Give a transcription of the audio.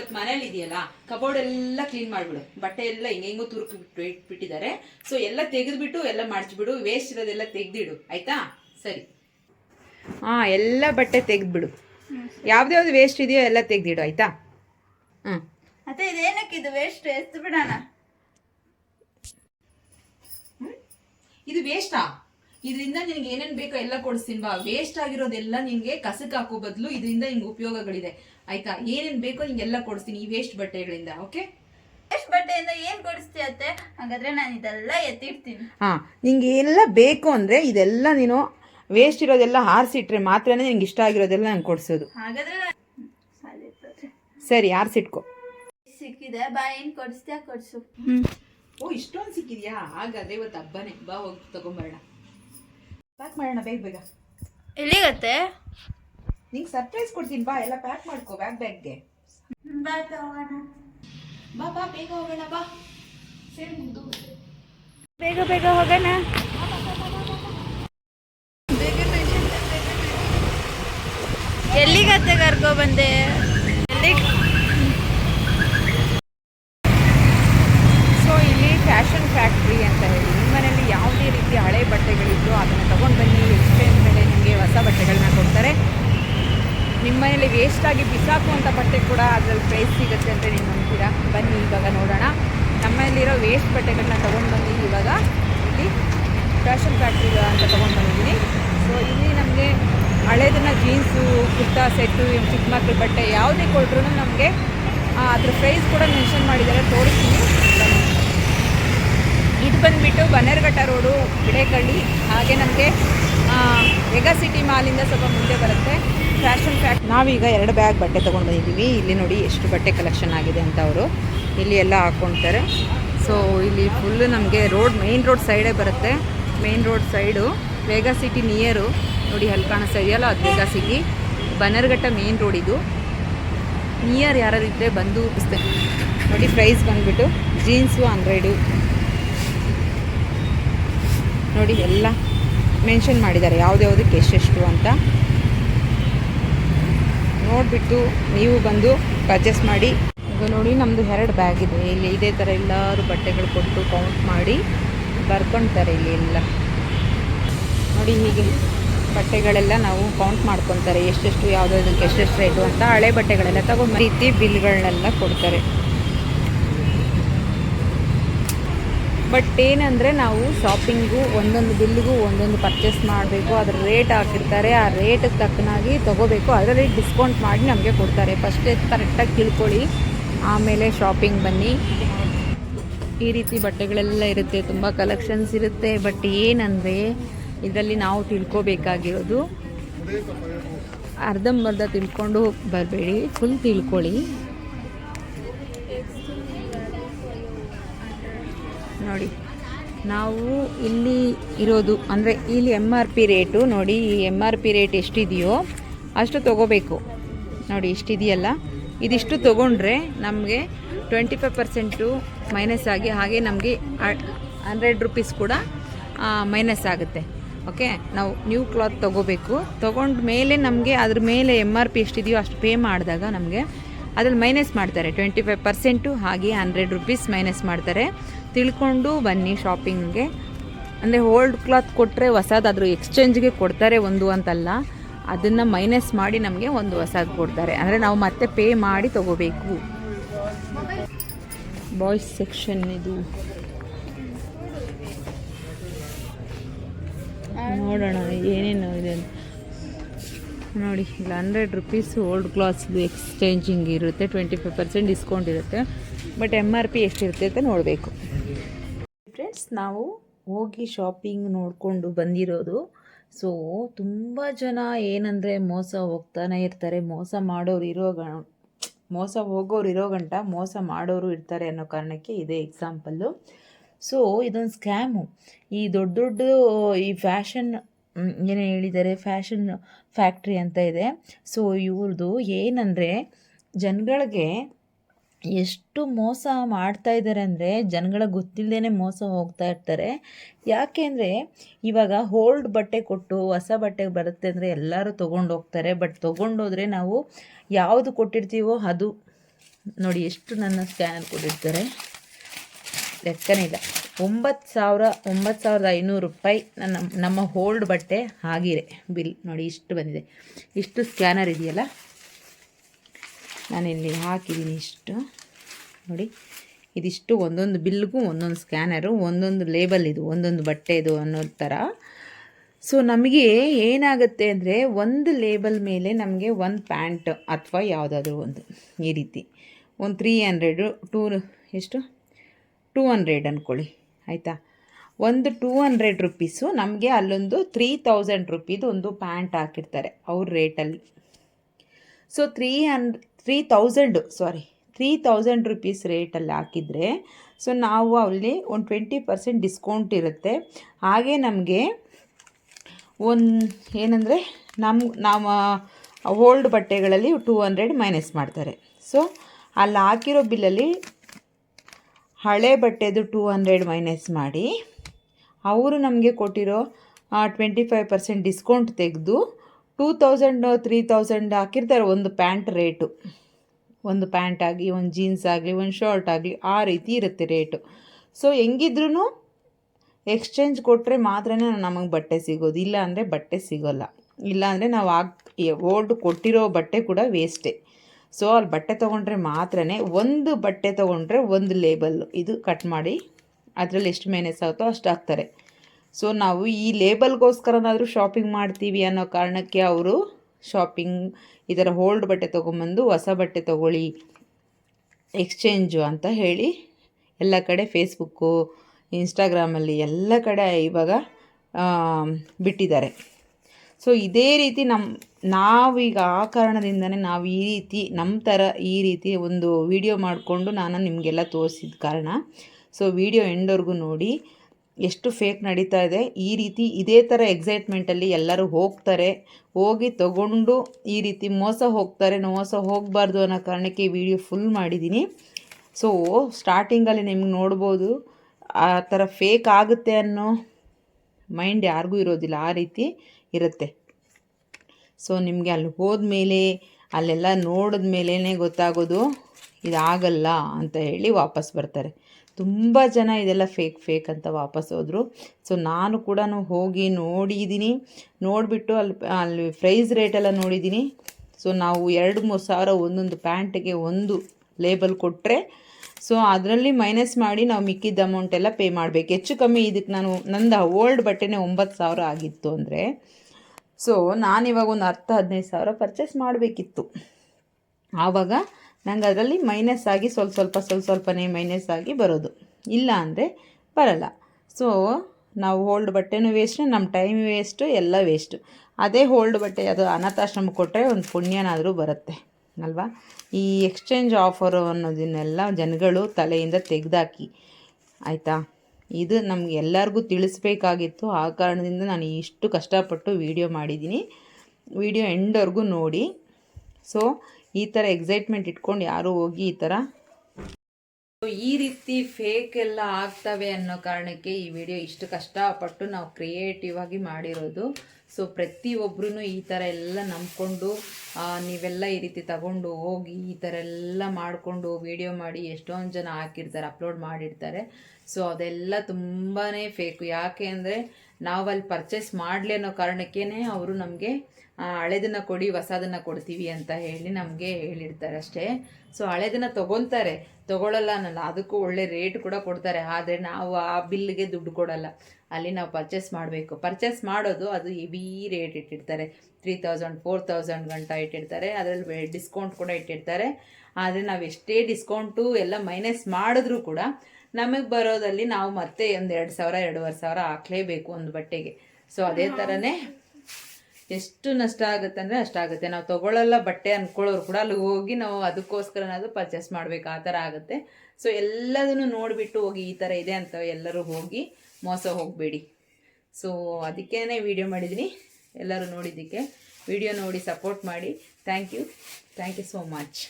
ಇವತ್ತು ಮನೇಲಿ ಇದೆಯಲ್ಲ ಕಬೋರ್ಡ್ ಎಲ್ಲ ಕ್ಲೀನ್ ಮಾಡ್ಬಿಡು. ಬಟ್ಟೆ ಎಲ್ಲ ಹಿಂಗೆ ಹೆಂಗೋ ತುರುಕು ಬಿಟ್ಟು ಇಟ್ಬಿಟ್ಟಿದ್ದಾರೆ ಸೊ ಎಲ್ಲ ತೆಗೆದ್ಬಿಟ್ಟು ಎಲ್ಲ ಮಾಡಿಸ್ಬಿಡು ವೇಸ್ಟ್ ಇರೋದೆಲ್ಲ ತೆಗೆದಿಡು. ಆಯ್ತಾ? ಸರಿ. ಹಾ ಎಲ್ಲ ಬಟ್ಟೆ ತೆಗ್ದ್ಬಿಡು. ಯಾವ್ದ್ಯಾವ್ದು ವೇಸ್ಟ್ ಇದೆಯೋ ಎಲ್ಲ ತೆಗೆದಿಡು ಆಯ್ತಾ? ಹ್ಞೂ ಮತ್ತೆ ಇದೇನಕ್ಕೆ ಇದು ವೇಸ್ಟ್ ಎತ್ತು ಬಿಡೋಣ. ಇದು ವೇಸ್ಟಾ ಇದರಿಂದ ನಿನಗೆ ಏನೇನ್ ಬೇಕೋ ಎಲ್ಲ ಕೊಡಿಸ್ತೀನಿ ಬಾ ವೇಸ್ಟ್ ಆಗಿರೋದೆಲ್ಲ ನಿನಗೆ ಕಸಕ್ಕೆ ಹಾಕೋ ಬದಲು ಇದರಿಂದ ನಿಂಗೆ ಉಪಯೋಗಗಳಿದೆ. ಆಯ್ತಾ? ಏನೇನ್ ಬೇಕೋ ನಿಂಗೆಲ್ಲ ಕೊಡಿಸ್ತೀನಿ ಈ ವೇಸ್ಟ್ ಬಟ್ಟೆಗಳಿಂದ ಓಕೆ ವೇಸ್ಟ್ ಬಟ್ಟೆಯಿಂದ ಏನ್ ಕೊಡಿಸ್ತೀಯತ್ತೆ ಹಾಗಾದ್ರೆ ನಾನು ಇದೆಲ್ಲ ಎತ್ತಿಡ್ತೀನಿ. ಹಾ ನಿಂಗೆ ಎಲ್ಲ ಬೇಕು ಅಂದ್ರೆ ಇದೆಲ್ಲ ನೀನು ವೇಸ್ಟ್ ಇರೋದೆಲ್ಲ ಆರಿಸಿಟ್ರೆ ಮಾತ್ರನೇ ನಿಂಗೆ ಇಷ್ಟ ಆಗಿರೋದೆಲ್ಲ ನಂಗೆ ಕೊಡ್ಸೋದು. ಹಾಗಾದ್ರೆ ನಾನು. ಸರಿ ಆರಿಸಿಟ್ಕೋ. ಸಿಕ್ಕಿದೆ ಬಾ ಏನ್ ಕೊಡಿಸ್ತೀಯ ಕೊಡ್ಸು. ಓ ಇಷ್ಟೊಂದು ಸಿಕ್ಕಿದ್ಯಾ? ಹಾಗಾದ್ರೆ ಇವತ್ತು ಹಬ್ಬನೇ. ಬಾ ಹೋಗಿ ತಗೊಂಬರೋಣ. ಪ್ಯಾಕ್ ಮಾಡೋಣ ಬೇಗ ಬೇಗ. ಎಲ್ಲಿಗತ್ತೆ? ನಿಂಗೆ ಸರ್ಪ್ರೈಸ್ ಕೊಡ್ತೀನಿ ಬಾ ಎಲ್ಲ ಪ್ಯಾಕ್ ಮಾಡ್ಕೋ ಬ್ಯಾಗ್ ಬ್ಯಾಗ್ಗೆ ಬಾ ಬಾ ಬಾ ಬೇಗ ಹೋಗೋಣ ಬಾ. ಸೇರಿ ಮುಗ್ದು ಬೇಗ ಬೇಗ ಹೋಗೋಣ. ಎಲ್ಲಿಗತ್ತೆ ಕರ್ಕೊ ಬಂದೆ? ಎಲ್ಲಿ ಸೊ ಇಲ್ಲಿ ಫ್ಯಾಷನ್ ಫ್ಯಾಕ್ಟ್ರಿ ಅಂತ ಹೇಳಿ ನಿಮ್ಮ ಮನೆಯಲ್ಲಿ ಯಾವುದೇ ರೀತಿ ಹಳೆ ಬಟ್ಟೆಗಳಿದ್ದು ಅದನ್ನು ತೊಗೊಂಡು ಬನ್ನಿ ಎಕ್ಸ್ಚೇಂಜ್ ಮೇಲೆ ನಿಮಗೆ ಹೊಸ ಬಟ್ಟೆಗಳನ್ನ ಕೊಡ್ತಾರೆ ನಿಮ್ಮ ಮನೇಲಿ ವೇಸ್ಟಾಗಿ ಬಿಸಾಕುವಂಥ ಬಟ್ಟೆ ಕೂಡ ಅದರಲ್ಲಿ ಪ್ರೈಸ್ ಸಿಗುತ್ತೆ ಅಂತ ನೀವು ನಂಬ್ತೀರಾ? ಬನ್ನಿ, ಇವಾಗ ನೋಡೋಣ. ನಮ್ಮಲ್ಲಿರೋ ವೇಸ್ಟ್ ಬಟ್ಟೆಗಳನ್ನ ತೊಗೊಂಡು ಬಂದು ಇವಾಗ. ಇಲ್ಲಿ ಫ್ಯಾಷನ್ ಫ್ಯಾಕ್ಟ್ರಿ ಅಂತ ತೊಗೊಂಡು ಬಂದಿದ್ದೀನಿ ಸೊ ಇಲ್ಲಿ ನಮಗೆ ಹಳೇದನ್ನ ಜೀನ್ಸು ಕುರ್ತಾ ಸೆಟ್ಟು ಚಿಕ್ಕ ಮಕ್ಕಳ ಬಟ್ಟೆ ಯಾವುದೇ ಕೊಟ್ಟರು ನಮಗೆ ಅದ್ರ ಪ್ರೈಸ್ ಕೂಡ ಮೆನ್ಷನ್ ಮಾಡಿದ್ದಾರೆ. ತೋರಿಸ್ತೀನಿ. ಇದು ಬಂದುಬಿಟ್ಟು ಬನ್ನೇರ್ಘಟ್ಟ ರೋಡು, ಬಿಡೇಕಳ್ಳಿ. ಹಾಗೆ ನಮಗೆ ಮೆಗಾ ಸಿಟಿ ಮಾಲಿಂದ ಸ್ವಲ್ಪ ಮುಂದೆ ಬರುತ್ತೆ. ಫ್ಯಾಷನ್ ಫ್ಯಾಕ್ಟ್ ನಾವೀಗ ಎರಡು ಬ್ಯಾಗ್ ಬಟ್ಟೆ ತೊಗೊಂಡು ಬಂದಿದ್ದೀವಿ. ಇಲ್ಲಿ ನೋಡಿ ಎಷ್ಟು ಬಟ್ಟೆ ಕಲೆಕ್ಷನ್ ಆಗಿದೆ ಅಂತ ಅವರು. ಇಲ್ಲಿ ಎಲ್ಲ ಹಾಕ್ಕೊಳ್ತಾರೆ ಸೊ ಇಲ್ಲಿ ಫುಲ್ಲು ನಮಗೆ ರೋಡ್ ಮೇಯ್ನ್ ರೋಡ್ ಸೈಡೇ ಬರುತ್ತೆ. Main road side Vega city near ನೋಡಿ ಅಲ್ಲಿ ಕಾಣಿಸ್ತಾ ಇದೆಯಲ್ಲ ಅದು Vega city Bannerghatta main road ಇದು. ನಿಯರ್ ಯಾರು ಇದ್ದರೆ ಬಂದು ಉಪಿಸ್ತೇನೆ ನೋಡಿ ಪ್ರೈಸ್ ಬಂದುಬಿಟ್ಟು ಜೀನ್ಸು ಹಂಡ್ರೆಡು ನೋಡಿ ಎಲ್ಲ ಮೆನ್ಷನ್ ಮಾಡಿದ್ದಾರೆ. ಯಾವುದ್ಯಾವುದಕ್ಕೆ ಎಷ್ಟೆಷ್ಟು ಅಂತ. ನೋಡಿಬಿಟ್ಟು ನೀವು ಬಂದು ಪರ್ಚೇಸ್ ಮಾಡಿ. ಈಗ ನೋಡಿ ನಮ್ಮದು ಎರಡು ಬ್ಯಾಗ್ ಇದೆ. ಇಲ್ಲಿ ಇದೇ ಥರ ಎಲ್ಲರೂ ಬಟ್ಟೆಗಳು ಕೊಟ್ಟು ಕೌಂಟ್ ಮಾಡಿ ಬರ್ಕೊತಾರೆ ಇಲ್ಲಿ ಎಲ್ಲ. ನೋಡಿ ಹೀಗೆ ಬಟ್ಟೆಗಳೆಲ್ಲ ನಾವು ಕೌಂಟ್ ಮಾಡ್ಕೊತಾರೆ. ಎಷ್ಟೆಷ್ಟು ಯಾವುದಕ್ಕೆ ಎಷ್ಟೆಷ್ಟು ರೇಟು ಅಂತ ಹಳೆ ಬಟ್ಟೆಗಳೆಲ್ಲ ತಗೊಂಡು ರೀತಿ ಬಿಲ್ಗಳನ್ನೆಲ್ಲ ಕೊಡ್ತಾರೆ. ಬಟ್ ಏನಂದರೆ ನಾವು ಶಾಪಿಂಗು ಒಂದೊಂದು ಬಿಲ್ಗೂ ಒಂದೊಂದು ಪರ್ಚೇಸ್ ಮಾಡಬೇಕು, ಅದ್ರ ರೇಟ್ ಹಾಕಿರ್ತಾರೆ, ಆ ರೇಟಿಗೆ ತಕ್ಕನಾಗಿ ತೊಗೋಬೇಕು. ಅದರಲ್ಲಿ ಡಿಸ್ಕೌಂಟ್ ಮಾಡಿ ನಮಗೆ ಕೊಡ್ತಾರೆ. ಫಸ್ಟೇ ಕರೆಕ್ಟಾಗಿ ತಿಳ್ಕೊಳ್ಳಿ. ಆಮೇಲೆ ಶಾಪಿಂಗ್ ಬನ್ನಿ. ಈ ರೀತಿ ಬಟ್ಟೆಗಳೆಲ್ಲ ಇರುತ್ತೆ. ತುಂಬ ಕಲೆಕ್ಷನ್ಸ್ ಇರುತ್ತೆ. ಬಟ್ ಏನಂದರೆ ಇದರಲ್ಲಿ ನಾವು ತಿಳ್ಕೊಬೇಕಾಗಿರೋದು ಅರ್ಧಂಬರ್ಧ ತಿಳ್ಕೊಂಡು ಬರಬೇಡಿ. ಫುಲ್ ತಿಳ್ಕೊಳ್ಳಿ. ನೋಡಿ. ನಾವು ಇಲ್ಲಿ ಇರೋದು, ಅಂದರೆ ಇಲ್ಲಿ ಎಂ ಆರ್ ಪಿ ರೇಟು ನೋಡಿ, ಈ ಎಂ ಆರ್ ಪಿ ರೇಟ್ ಎಷ್ಟಿದೆಯೋ ಅಷ್ಟು ತೊಗೋಬೇಕು. ನೋಡಿ, ಇಷ್ಟಿದೆಯಲ್ಲ. ಇದಿಷ್ಟು ತೊಗೊಂಡ್ರೆ ನಮಗೆ ಟ್ವೆಂಟಿ ಫೈವ್ ಪರ್ಸೆಂಟು ಮೈನಸ್ ಆಗಿ, ಹಾಗೆ ನಮಗೆ ಹಂಡ್ರೆಡ್ ರುಪೀಸ್ ಕೂಡ ಮೈನಸ್ ಆಗುತ್ತೆ. ಓಕೆ ನಾವು ನ್ಯೂ ಕ್ಲಾತ್ ತೊಗೋಬೇಕು. ತೊಗೊಂಡ ಮೇಲೆ ನಮಗೆ ಅದ್ರ ಮೇಲೆ ಎಂ ಆರ್ ಪಿ ಎಷ್ಟಿದೆಯೋ ಅಷ್ಟು ಪೇ ಮಾಡಿದಾಗ ನಮಗೆ ಅದ್ರಲ್ಲಿ ಮೈನಸ್ ಮಾಡ್ತಾರೆ. ಟ್ವೆಂಟಿ ಫೈವ್ ಪರ್ಸೆಂಟು ಹಾಗೆ ಹಂಡ್ರೆಡ್ ರುಪೀಸ್ ಮೈನಸ್ ಮಾಡ್ತಾರೆ. ತಿಳ್ಕೊಂಡು ಬನ್ನಿ ಶಾಪಿಂಗ್ಗೆ ಅಂದರೆ ಓಲ್ಡ್ ಕ್ಲಾತ್ ಕೊಟ್ಟರೆ ಹೊಸದಾದರೂ ಎಕ್ಸ್ಚೇಂಜ್ಗೆ ಕೊಡ್ತಾರೆ ಒಂದು ಅಂತಲ್ಲ. ಅದನ್ನು ಮೈನಸ್ ಮಾಡಿ ನಮಗೆ ಒಂದು ಹೊಸದು ಕೊಡ್ತಾರೆ. ಅಂದರೆ ನಾವು ಮತ್ತೆ ಪೇ ಮಾಡಿ ತಗೋಬೇಕು. ಬಾಯ್ಸ್ ಸೆಕ್ಷನ್ ಇದು. ನೋಡೋಣ, ಏನೇನು ಇದೆ ನೋಡಿ, ಇಲ್ಲ ಹಂಡ್ರೆಡ್ ರುಪೀಸ್ ಓಲ್ಡ್ ಕ್ಲಾತ್ಸ್ದು ಎಕ್ಸ್ಚೇಂಜಿಂಗ್ ಇರುತ್ತೆ. ಟ್ವೆಂಟಿ ಫೈವ್ ಪರ್ಸೆಂಟ್ ಡಿಸ್ಕೌಂಟ್ ಇರುತ್ತೆ. ಬಟ್ ಎಂ ಆರ್ ಪಿ ಎಷ್ಟಿರುತ್ತೆ ಅಂತ ನೋಡಬೇಕು. ಫ್ರೆಂಡ್ಸ್, ನಾವು ಹೋಗಿ ಶಾಪಿಂಗ್ ನೋಡಿಕೊಂಡು ಬಂದಿರೋದು. ಸೊ, ತುಂಬ ಜನ ಏನಂದರೆ ಮೋಸ ಹೋಗ್ತಾನೆ ಇರ್ತಾರೆ. ಮೋಸ ಮಾಡೋರು ಇರೋ ಮೋಸ ಹೋಗೋರು ಇರೋ ಗಂಟ ಮೋಸ ಮಾಡೋರು ಇರ್ತಾರೆ ಅನ್ನೋ ಕಾರಣಕ್ಕೆ ಇದೇ ಎಕ್ಸಾಂಪಲ್ಲು ಸೊ, ಇದೊಂದು ಸ್ಕ್ಯಾಮು ಈ ದೊಡ್ಡ ದೊಡ್ಡ ಈ ಫ್ಯಾಷನ್ ಏನು ಹೇಳಿದ್ದಾರೆ ಫ್ಯಾಷನ್ ಫ್ಯಾಕ್ಟ್ರಿ ಅಂತ ಇದೆ. ಸೊ ಇವ್ರದ್ದು ಏನಂದರೆ, ಜನಗಳಿಗೆ ಎಷ್ಟು ಮೋಸ ಮಾಡ್ತಾ ಇದ್ದಾರೆ ಅಂದರೆ ಜನಗಳಿಗೆ ಗೊತ್ತಿಲ್ಲದೇ ಮೋಸ ಹೋಗ್ತಾ ಇರ್ತಾರೆ. ಯಾಕೆ ಅಂದರೆ, ಇವಾಗ ಹೋಲ್ಡ್ ಬಟ್ಟೆ ಕೊಟ್ಟು ಹೊಸ ಬಟ್ಟೆ ಬರುತ್ತೆ ಅಂದರೆ ಎಲ್ಲರೂ ತೊಗೊಂಡು ಹೋಗ್ತಾರೆ. ಬಟ್ ತೊಗೊಂಡೋದ್ರೆ ನಾವು ಯಾವುದು ಕೊಟ್ಟಿರ್ತೀವೋ ಅದು. ನೋಡಿ, ಎಷ್ಟು ನನ್ನ ಸ್ಕ್ಯಾನರ್ ಕೊಟ್ಟಿರ್ತಾರೆ. ಲೆಕ್ಕನೇ ಇಲ್ಲ. ಒಂಬತ್ತು ಸಾವಿರ, ಒಂಬತ್ತು ಸಾವಿರದ ಐನೂರು ರೂಪಾಯಿ ನನ್ನ, ನಮ್ಮ ಹೋಲ್ಡ್ ಬಟ್ಟೆ ಆಗಿದೆ ಬಿಲ್. ನೋಡಿ, ಇಷ್ಟು ಬಂದಿದೆ. ಇಷ್ಟು ಸ್ಕ್ಯಾನರ್ ಇದೆಯಲ್ಲ? ನಾನಿಲ್ಲಿ ಹಾಕಿದ್ದೀನಿ ಇಷ್ಟು. ನೋಡಿ, ಇದಿಷ್ಟು ಒಂದೊಂದು ಬಿಲ್ಗೂ ಒಂದೊಂದು ಸ್ಕ್ಯಾನರು ಒಂದೊಂದು ಲೇಬಲ್ ಇದು, ಒಂದೊಂದು ಬಟ್ಟೆ ಇದು ಅನ್ನೋ ಥರ. ಸೊ ನಮಗೆ ಏನಾಗುತ್ತೆ ಅಂದರೆ ಒಂದು ಲೇಬಲ್ ಮೇಲೆ ನಮಗೆ ಒಂದು ಪ್ಯಾಂಟ್ ಅಥವಾ ಯಾವುದಾದ್ರೂ ಒಂದು ಈ ರೀತಿ. ಒಂದು ತ್ರೀ ಹಂಡ್ರೆಡು ಟೂ ಎಷ್ಟು? ಟೂ ಹಂಡ್ರೆಡ್ ಅಂದ್ಕೊಳ್ಳಿ ಆಯಿತಾ? ಒಂದು ಟೂ ಹಂಡ್ರೆಡ್ ರುಪೀಸು ನಮಗೆ ಅಲ್ಲೊಂದು ತ್ರೀ ತೌಸಂಡ್ ರುಪೀದು ಒಂದು ಪ್ಯಾಂಟ್ ಹಾಕಿರ್ತಾರೆ ಅವ್ರ ರೇಟಲ್ಲಿ so three hundred three thousand sorry three thousand rupees ರೇಟಲ್ಲಿ ಹಾಕಿದರೆ ಸೊ ನಾವು ಅಲ್ಲಿ ಒಂದು ಟ್ವೆಂಟಿ ಪರ್ಸೆಂಟ್ ಡಿಸ್ಕೌಂಟ್ ಇರುತ್ತೆ. ಹಾಗೆ ನಮಗೆ ಒಂದು ಏನಂದರೆ ನಮ್ಮ ನಮ್ಮ ಓಲ್ಡ್ ಬಟ್ಟೆಗಳಲ್ಲಿ ಟೂ ಹಂಡ್ರೆಡ್ ಮೈನಸ್ ಮಾಡ್ತಾರೆ. ಸೊ ಅಲ್ಲಿ ಹಾಕಿರೋ ಬಿಲ್ಲಲ್ಲಿ ಹಳೆ ಬಟ್ಟೆದು ಟೂ ಹಂಡ್ರೆಡ್ ಮೈನಸ್ ಮಾಡಿ, ಅವರು ನಮಗೆ ಕೊಟ್ಟಿರೋ ಟ್ವೆಂಟಿ ಫೈವ್ ಪರ್ಸೆಂಟ್ ಡಿಸ್ಕೌಂಟ್ ತೆಗೆದು ಟೂ ತೌಸಂಡ್ ತ್ರೀ ತೌಸಂಡ್ ಹಾಕಿರ್ತಾರೆ ಒಂದು ಪ್ಯಾಂಟ್ ರೇಟು ಒಂದು ಪ್ಯಾಂಟ್ ಆಗಲಿ ಒಂದು ಜೀನ್ಸ್ ಆಗಲಿ, ಒಂದು ಶರ್ಟ್ ಆಗಲಿ, ಆ ರೀತಿ ಇರುತ್ತೆ ರೇಟು ಸೊ ಹೆಂಗಿದ್ರೂ ಎಕ್ಸ್ಚೇಂಜ್ ಕೊಟ್ಟರೆ ಮಾತ್ರ ನಮಗೆ ಬಟ್ಟೆ ಸಿಗೋದು. ಇಲ್ಲ ಅಂದರೆ ಬಟ್ಟೆ ಸಿಗೋಲ್ಲ. ಇಲ್ಲ ಅಂದರೆ ನಾವು ಆಗ ಓಲ್ಡ್ ಕೊಟ್ಟಿರೋ ಬಟ್ಟೆ ಕೂಡ ವೇಸ್ಟೇ ಸೊ ಅಲ್ಲಿ ಬಟ್ಟೆ ತೊಗೊಂಡ್ರೆ ಮಾತ್ರನೇ ಒಂದು ಬಟ್ಟೆ ತೊಗೊಂಡ್ರೆ ಒಂದು ಲೇಬಲ್ಲು ಇದು ಕಟ್ ಮಾಡಿ ಅದರಲ್ಲಿ ಎಷ್ಟು ಮೇನೆಸ್ ಆಗುತ್ತೋ ಅಷ್ಟು ಹಾಕ್ತಾರೆ. ಸೊ ನಾವು ಈ ಲೇಬಲ್ಗೋಸ್ಕರನಾದರೂ ಶಾಪಿಂಗ್ ಮಾಡ್ತೀವಿ ಅನ್ನೋ ಕಾರಣಕ್ಕೆ ಅವರು ಶಾಪಿಂಗ್ ಈ ಥರ ಹೋಲ್ಡ್ ಬಟ್ಟೆ ತೊಗೊಂಬಂದು ಹೊಸ ಬಟ್ಟೆ ತೊಗೊಳ್ಳಿ ಎಕ್ಸ್ಚೇಂಜು ಅಂತ ಹೇಳಿ ಎಲ್ಲ ಕಡೆ ಫೇಸ್ಬುಕ್ಕು ಇನ್ಸ್ಟಾಗ್ರಾಮಲ್ಲಿ ಎಲ್ಲ ಕಡೆ ಇವಾಗ ಬಿಟ್ಟಿದ್ದಾರೆ. ಸೊ ಇದೇ ರೀತಿ ನಮ್ಮ ನಾವೀಗ ಆ ಕಾರಣದಿಂದನೇ ನಾವು ಈ ರೀತಿ ನಮ್ಮ ಥರ ಈ ರೀತಿ ಒಂದು ವಿಡಿಯೋ ಮಾಡಿಕೊಂಡು ನಾನು ನಿಮಗೆಲ್ಲ ತೋರಿಸಿದ ಕಾರಣ. ಸೊ ವಿಡಿಯೋ ಎಂಡವರೆಗೂ ನೋಡಿ ಎಷ್ಟು ಫೇಕ್ ನಡೀತಾ ಇದೆ. ಈ ರೀತಿ ಇದೇ ಥರ ಎಕ್ಸೈಟ್ಮೆಂಟಲ್ಲಿ ಎಲ್ಲರೂ ಹೋಗ್ತಾರೆ. ಹೋಗಿ ತಗೊಂಡು ಈ ರೀತಿ ಮೋಸ ಹೋಗ್ತಾರೆ. ಮೋಸ ಹೋಗಬಾರ್ದು ಅನ್ನೋ ಕಾರಣಕ್ಕೆ ಈ ವಿಡಿಯೋ ಫುಲ್ ಮಾಡಿದ್ದೀನಿ ಸೊ ಸ್ಟಾರ್ಟಿಂಗಲ್ಲಿ ನಿಮ್ಗೆ ನೋಡ್ಬೋದು ಆ ಥರ ಫೇಕ್ ಆಗುತ್ತೆ ಅನ್ನೋ ಮೈಂಡ್ ಯಾರಿಗೂ ಇರೋದಿಲ್ಲ. ಆ ರೀತಿ ಇರುತ್ತೆ. ಸೊ ನಿಮಗೆ ಅಲ್ಲಿ ಹೋದ್ಮೇಲೆ, ಅಲ್ಲೆಲ್ಲ ನೋಡಿದ ಮೇಲೇ ಗೊತ್ತಾಗೋದು, ಇದಾಗಲ್ಲ ಅಂತ ಹೇಳಿ ವಾಪಸ್ ಬರ್ತಾರೆ. ತುಂಬ ಜನ ಇದೆಲ್ಲ ಫೇಕ್ ಫೇಕ್ ಅಂತ ವಾಪಸ್ ಹೋದರು. ಸೊ ನಾನು ಕೂಡ ಹೋಗಿ ನೋಡಿದ್ದೀನಿ ನೋಡಿಬಿಟ್ಟು ಅಲ್ಲಿ ಅಲ್ಲಿ ಪ್ರೈಸ್ ರೇಟೆಲ್ಲ ನೋಡಿದ್ದೀನಿ ಸೊ ನಾವು ಎರಡು, ಮೂರು ಸಾವಿರ ಒಂದೊಂದು ಪ್ಯಾಂಟಿಗೆ ಒಂದು ಲೇಬಲ್ ಕೊಟ್ಟರೆ ಸೊ ಅದರಲ್ಲಿ ಮೈನಸ್ ಮಾಡಿ ನಾವು ಮಿಕ್ಕಿದ್ದ ಅಮೌಂಟೆಲ್ಲ ಪೇ ಮಾಡಬೇಕು. ಹೆಚ್ಚು ಕಮ್ಮಿ ಇದಕ್ಕೆ ನಾನು, ನಂದು ಓಲ್ಡ್ ಬಟ್ಟೆನೇ ಒಂಬತ್ತು ಸಾವಿರ ಆಗಿತ್ತು ಅಂದರೆ ಸೊ ನಾನಿವಾಗ ಒಂದು ಹತ್ತು ಹದಿನೈದು ಸಾವಿರ ಪರ್ಚೇಸ್ ಮಾಡಬೇಕಿತ್ತು. ಆವಾಗ ನಂಗೆ ಅದರಲ್ಲಿ ಮೈನಸ್ ಆಗಿ ಸ್ವಲ್ಪ ಸ್ವಲ್ಪ ಸ್ವಲ್ಪ ಸ್ವಲ್ಪನೇ ಮೈನಸ್ ಆಗಿ ಬರೋದು. ಇಲ್ಲ ಅಂದರೆ ಬರಲ್ಲ. ಸೊ ನಾವು ಹೋಲ್ಡ್ ಬಟ್ಟೆನೂ ವೇಸ್ಟು ನಮ್ಮ ಟೈಮ್ ವೇಸ್ಟು ಎಲ್ಲ ವೇಸ್ಟು ಅದೇ ಹೋಲ್ಡ್ ಬಟ್ಟೆ, ಅದು ಅನಾಥಾಶ್ರಮ ಕೊಟ್ಟರೆ ಒಂದು ಪುಣ್ಯನಾದರೂ ಬರುತ್ತೆ. ಅಲ್ವಾ? ಈ ಎಕ್ಸ್ಚೇಂಜ್ ಆಫರು ಅನ್ನೋದನ್ನೆಲ್ಲ ಜನಗಳು ತಲೆಯಿಂದ ತೆಗೆದಾಕಿ. ಆಯಿತಾ? ಇದು ನಮ್ಗೆ ಎಲ್ಲರಿಗೂ ತಿಳಿಸ್ಬೇಕಾಗಿತ್ತು. ಆ ಕಾರಣದಿಂದ ನಾನು ಇಷ್ಟು ಕಷ್ಟಪಟ್ಟು ವೀಡಿಯೋ ಮಾಡಿದ್ದೀನಿ. ವೀಡಿಯೋ ಎಂಡ್ವರೆಗೂ ನೋಡಿ. ಸೊ ಈ ಥರ ಎಕ್ಸೈಟ್ಮೆಂಟ್ ಇಟ್ಕೊಂಡು ಯಾರೂ ಹೋಗಿ ಈ ಥರ ಈ ರೀತಿ ಫೇಕ್ ಎಲ್ಲ ಆಗ್ತವೆ ಅನ್ನೋ ಕಾರಣಕ್ಕೆ ಈ ವಿಡಿಯೋ ಇಷ್ಟು ಕಷ್ಟಪಟ್ಟು ನಾವು ಕ್ರಿಯೇಟಿವ್ ಆಗಿ ಮಾಡಿರೋದು. ಸೊ ಪ್ರತಿಯೊಬ್ಬರೂ ಈ ಥರ ಎಲ್ಲ ನಂಬಿಕೊಂಡು ನೀವೆಲ್ಲ ಈ ರೀತಿ ತಗೊಂಡು ಹೋಗಿ ಈ ಥರ ಎಲ್ಲ ಮಾಡಿಕೊಂಡು ವಿಡಿಯೋ ಮಾಡಿ ಎಷ್ಟೊಂದು ಜನ ಹಾಕಿರ್ತಾರೆ ಅಪ್ಲೋಡ್ ಮಾಡಿರ್ತಾರೆ. ಸೊ ಅದೆಲ್ಲ ತುಂಬಾ ಫೇಕು ಯಾಕೆ ಅಂದರೆ ನಾವು ಅಲ್ಲಿ ಪರ್ಚೇಸ್ ಮಾಡಲಿ ಅನ್ನೋ ಕಾರಣಕ್ಕೇ ಅವರು ನಮಗೆ ಹಳೆದನ್ನ ಕೊಡಿ, ಹೊಸದನ್ನು ಕೊಡ್ತೀವಿ ಅಂತ ಹೇಳಿ ನಮಗೆ ಹೇಳಿರ್ತಾರೆ ಅಷ್ಟೇ. ಸೊ ಹಳೆದನ್ನ ತೊಗೊಳ್ತಾರೆ. ತೊಗೊಳಲ್ಲ ಅನ್ನಲ್ಲ, ಅದಕ್ಕೂ ಒಳ್ಳೆ ರೇಟ್ ಕೂಡ ಕೊಡ್ತಾರೆ. ಆದರೆ ನಾವು ಆ ಬಿಲ್ಗೆ ದುಡ್ಡು ಕೊಡಲ್ಲ. ಅಲ್ಲಿ ನಾವು ಪರ್ಚೇಸ್ ಮಾಡಬೇಕು. ಪರ್ಚೇಸ್ ಮಾಡೋದು ಅದು ಹೆವಿ ರೇಟ್ ಇಟ್ಟಿರ್ತಾರೆ. ತ್ರೀ ತೌಸಂಡ್ ಫೋರ್ ತೌಸಂಡ್ ಗಂಟ ಇಟ್ಟಿರ್ತಾರೆ. ಅದರಲ್ಲಿ ಡಿಸ್ಕೌಂಟ್ ಕೂಡ ಇಟ್ಟಿರ್ತಾರೆ. ಆದರೆ ನಾವು ಎಷ್ಟೇ ಡಿಸ್ಕೌಂಟು ಎಲ್ಲ ಮೈನಸ್ ಮಾಡಿದ್ರೂ ಕೂಡ ನಮಗೆ ಬರೋದಲ್ಲಿ ನಾವು ಮತ್ತೆ ಒಂದು ಎರಡು ಸಾವಿರ, ಎರಡೂವರೆ ಸಾವಿರ ಹಾಕ್ಲೇಬೇಕು ಒಂದು ಬಟ್ಟೆಗೆ. ಸೊ ಅದೇ ಥರನೇ ಎಷ್ಟು ನಷ್ಟ ಆಗುತ್ತೆ ಅಂದರೆ ಅಷ್ಟಾಗುತ್ತೆ ನಾವು ತಗೊಳ್ಳಲ್ಲ ಬಟ್ಟೆ ಅಂದ್ಕೊಳ್ಳೋರು ಕೂಡ ಅಲ್ಲಿ ಹೋಗಿ ನಾವು ಅದಕ್ಕೋಸ್ಕರನಾದರೂ ಪರ್ಚೇಸ್ ಮಾಡಬೇಕು, ಆ ಥರ ಆಗುತ್ತೆ. ಸೊ ಎಲ್ಲದನ್ನು ನೋಡಿಬಿಟ್ಟು ಹೋಗಿ ಈ ಥರ ಇದೆ ಅಂತ ಎಲ್ಲರೂ ಹೋಗಿ ಮೋಸ ಹೋಗಬೇಡಿ. ಸೊ ಅದಕ್ಕೇ ವಿಡಿಯೋ ಮಾಡಿದ್ದೀನಿ ಎಲ್ಲರೂ ನೋಡಿದ್ದಕ್ಕೆ. ವಿಡಿಯೋ ನೋಡಿ ಸಪೋರ್ಟ್ ಮಾಡಿ. Thank you thank you so much